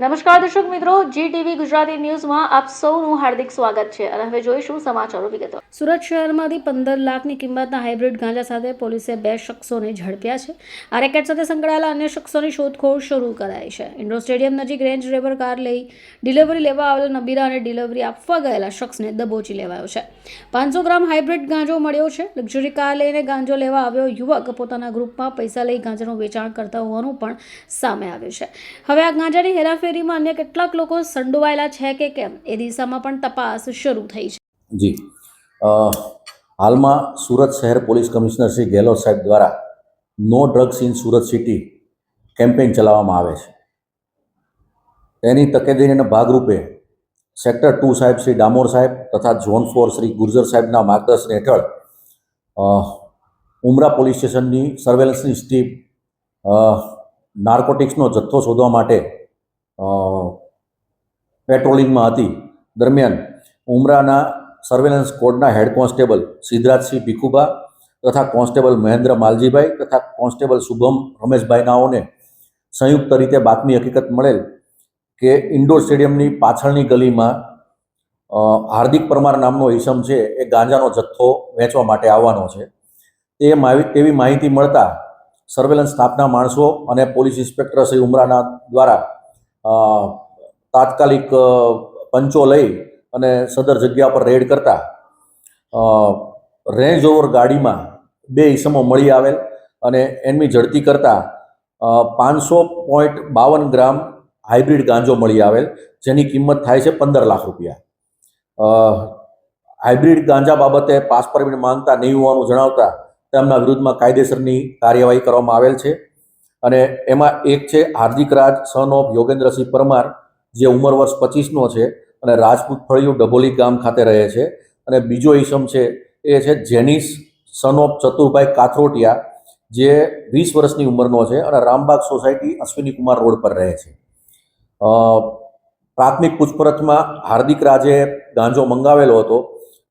નમસ્કાર દર્શક મિત્રો જી ટીવી ગુજરાતી ન્યૂઝમાં આપ સૌનું હાર્દિક સ્વાગત છે અને હવે જોઈશું સમાચારો વિગતો. સુરત શહેરમાંથી પંદર લાખની કિંમતના હાઇબ્રિડ ગાંજા સાથે પોલીસે બે શખ્સોને ઝડપ્યા છે. આ રેકેટ સાથે સંકળાયેલા અન્ય શખ્સોની શોધખોળ શરૂ કરાઈ છે. ઇન્ડોર સ્ટેડિયમ નજીક રેન્જ રેવર કાર લઈ ડિલિવરી લેવા આવેલા નબીરા અને ડિલિવરી આપવા ગયેલા શખ્સને દબોચી લેવાયો છે. પાંચસો ગ્રામ હાઇબ્રિડ ગાંજો મળ્યો છે. લક્ઝરી કાર લઈને ગાંજો લેવા આવ્યો યુવક પોતાના ગ્રુપમાં પૈસા લઈ ગાંજાનું વેચાણ કરતા હોવાનું પણ સામે આવ્યું છે. હવે આ ગાંજાની હેરાફેરીમાં અન્ય કેટલાક લોકો સંડોવાયેલા છે કે કેમ? એ દિશામાં પણ તપાસ શરૂ થઈ છે. જી. હાલમાં સુરત શહેર પોલીસ કમિશનર શ્રી ગેહલોત સાહેબ દ્વારા no drugs in Surat city campaign ચલાવવામાં આવે છે. તેની તકેદારીના ભાગરૂપે સેક્ટર ટુ સાહેબ શ્રી ડામોર સાહેબ તથા ઝોન ફોર શ્રી ગુર્જર સાહેબના માર્ગદર્શન હેઠળ ઉમરા પોલીસ સ્ટેશનની સર્વેલન્સની સ્ટીપ નાર્કોટિક્સનો જથ્થો શોધવા માટે પેટ્રોલિંગમાં હતી. દરમિયાન ઉમરાના સર્વેલન્સ કોડના હેડ કોન્સ્ટેબલ સિદ્ધરાજસિંહ ભીખુબા તથા કોન્સ્ટેબલ મહેન્દ્ર માલજીભાઈ તથા કોન્સ્ટેબલ શુભમ રમેશભાઈ નાઓને સંયુક્ત રીતે બાતમી હકીકત મળેલ કે ઇન્ડોર સ્ટેડિયમની પાછળની ગલીમાં હાર્દિક પરમાર નામનો ઈસમ છે એ ગાંજાનો જથ્થો વેચવા માટે આવવાનો છે. તે તેવી માહિતી મળતા સર્વેલન્સ સ્ટાફના માણસો અને પોલીસ ઇન્સ્પેક્ટર શ્રી ઉમરાના દ્વારા તાત્કાલિક પંચો લઈ અને સદર જગ્યા પર રેડ કરતા રેન્જ ઓવર ગાડીમાં બે ઈસમો મળી આવેલ અને એમની ઝડપી કરતા પાંચસો પોઈન્ટ બાવન ગ્રામ હાઇબ્રિડ ગાંજો મળી આવેલ, જેની કિંમત થાય છે પંદર લાખ રૂપિયા. હાઇબ્રિડ ગાંજા બાબતે પાસ પરમિટ માંગતા નહીં હોવાનું જણાવતા તેમના વિરુદ્ધમાં કાયદેસરની કાર્યવાહી કરવામાં આવેલ છે. અને એમાં એક છે હાર્દિક રાજ સન ઓફ યોગેન્દ્રસિંહ પરમાર, જે ઉંમર વર્ષ પચીસનો છે અને રાજપૂત ફળિયું ડબોલી ગામ ખાતે રહે છે. અને બીજો ઈસમ છે એ છે જેનિસ સન ઓફ ચતુરભાઈ કાથરોટિયા, જે વીસ વર્ષની ઉંમરનો છે અને રામબાગ સોસાયટી અશ્વિની કુમાર રોડ પર રહે છે. પ્રાથમિક પૂછપરછમાં હાર્દિક રાજે ગાંજો મંગાવેલો હતો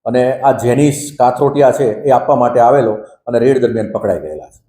અને આ જેનિસ કાથરોટિયા છે એ આપવા માટે આવેલો અને રેડ દરમિયાન પકડાઈ ગયેલા છે.